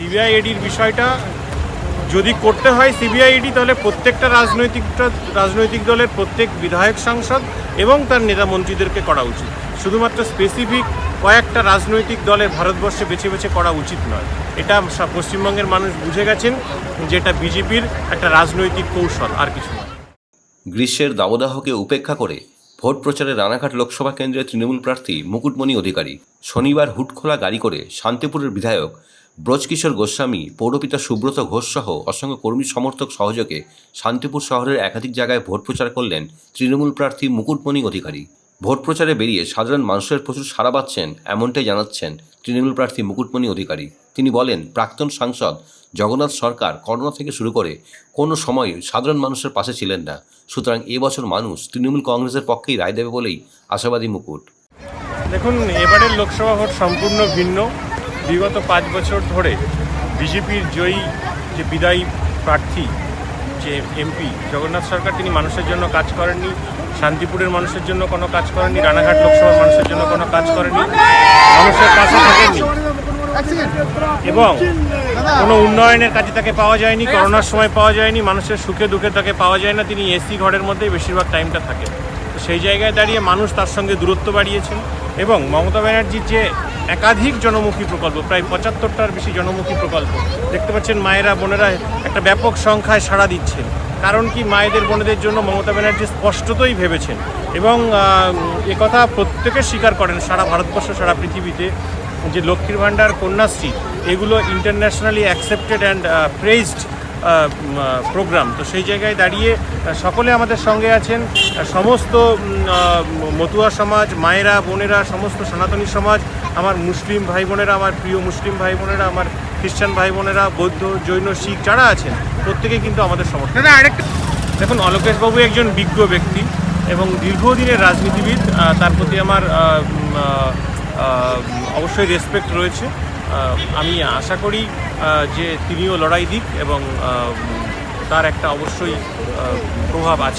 সিবিআইএডির বিষয়টা যদি করতে হয় সিবিআইডি, তাহলে প্রত্যেকটা রাজনৈতিক রাজনৈতিক দলের প্রত্যেক বিধায়ক সাংসদ এবং তার নেতা মন্ত্রীদেরকে করা উচিত। শুধুমাত্র স্পেসিফিক কয়েকটা রাজনৈতিক দলের ভারতবর্ষে বেছে বেছে করা উচিত নয়। এটা পশ্চিমবঙ্গের মানুষ বুঝে গেছেন যে এটা বিজেপির একটা রাজনৈতিক কৌশল, আর কিছু নয়। গ্রীষ্মের দাবদাহকে উপেক্ষা করে ভোট প্রচারে রানাঘাট লোকসভা কেন্দ্রের তৃণমূল প্রার্থী মুকুটমণি অধিকারী শনিবার হুটখোলা গাড়ি করে শান্তিপুরের বিধায়ক ব্রজকিশোর গোস্বামী, পৌরপিতা সুব্রত ঘোষ সহ অসংখ্য কর্মী সমর্থক সহযোগে শান্তিপুর শহরের একাধিক জায়গায় ভোট প্রচার করলেন তৃণমূল প্রার্থী মুকুটমণি অধিকারী। ভোট প্রচারে বেরিয়ে সাধারণ মানুষের প্রচুর সাড়া পাচ্ছেন এমনটাই জানাচ্ছেন তৃণমূল প্রার্থী মুকুটমণি অধিকারী। তিনি বলেন, প্রাক্তন সাংসদ জগন্নাথ সরকার করোনা থেকে শুরু করে কোনো সময় সাধারণ মানুষের পাশে ছিলেন না। সুতরাং এবছর মানুষ তৃণমূল কংগ্রেসের পক্ষেই রায় দেবে বলেই আশাবাদী মুকুট। দেখুন, এবারের লোকসভা ভোট সম্পূর্ণ ভিন্ন। বিগত পাঁচ বছর ধরে বিজেপির জয়ী যে বিদায়ী প্রার্থী, যে এমপি জগন্নাথ সরকার, তিনি মানুষের জন্য কাজ করেননি। শান্তিপুরের মানুষের জন্য কোনো কাজ করেননি। রানাঘাট লোকসভার মানুষের জন্য কোনো কাজ করেননি। মানুষের কাছে থাকেননি। এবং কোনো উন্নয়নের কাজে তাকে পাওয়া যায়নি। করোনার সময় পাওয়া যায়নি। মানুষের সুখে দুঃখে তাকে পাওয়া যায় না। তিনি এসি ঘরের মধ্যেই বেশিরভাগ টাইমটা থাকে তো সেই জায়গায় দাঁড়িয়ে মানুষ তার সঙ্গে দূরত্ব বাড়িয়েছেন এবং মমতা ব্যানার্জির যে একাধিক জনমুখী প্রকল্প, প্রায় পঁচাত্তরটার বেশি জনমুখী প্রকল্প, দেখতে পাচ্ছেন মায়েরা, বোনেরা একটা ব্যাপক সংখ্যায় সাড়া দিচ্ছেন। কারণ কি মায়েদের, বোনেদের জন্য মমতা ব্যানার্জি স্পষ্টতই ভেবেছেন এবং একথা প্রত্যেকে স্বীকার করেন, সারা ভারতবর্ষ, সারা পৃথিবীতে যে লক্ষ্মীর ভাণ্ডার, কন্যাশ্রী, এগুলো internationally accepted and praised program. তো সেই জায়গায় দাঁড়িয়ে সকলে আমাদের সঙ্গে আছেন। সমস্ত মতুয়া সমাজ মায়েরা বোনেরা সমস্ত সনাতনী সমাজ আমার মুসলিম ভাই বোনেরা আমার প্রিয় মুসলিম ভাই বোনেরা আমার খ্রিস্টান ভাই বোনেরা বৌদ্ধ জৈন শিখ যারা আছেন প্রত্যেকেই কিন্তু আমাদের সমর্থন। দেখুন অলোকেশবাবু একজন বিজ্ঞ ব্যক্তি এবং দীর্ঘদিনের রাজনীতিবিদ তার প্রতি আমার অবশ্যই রেসপেক্ট রয়েছে। আমি আশা করি যে তিনিও লড়াই দিক এবং তার একটা অবশ্যই প্রভাব আছে।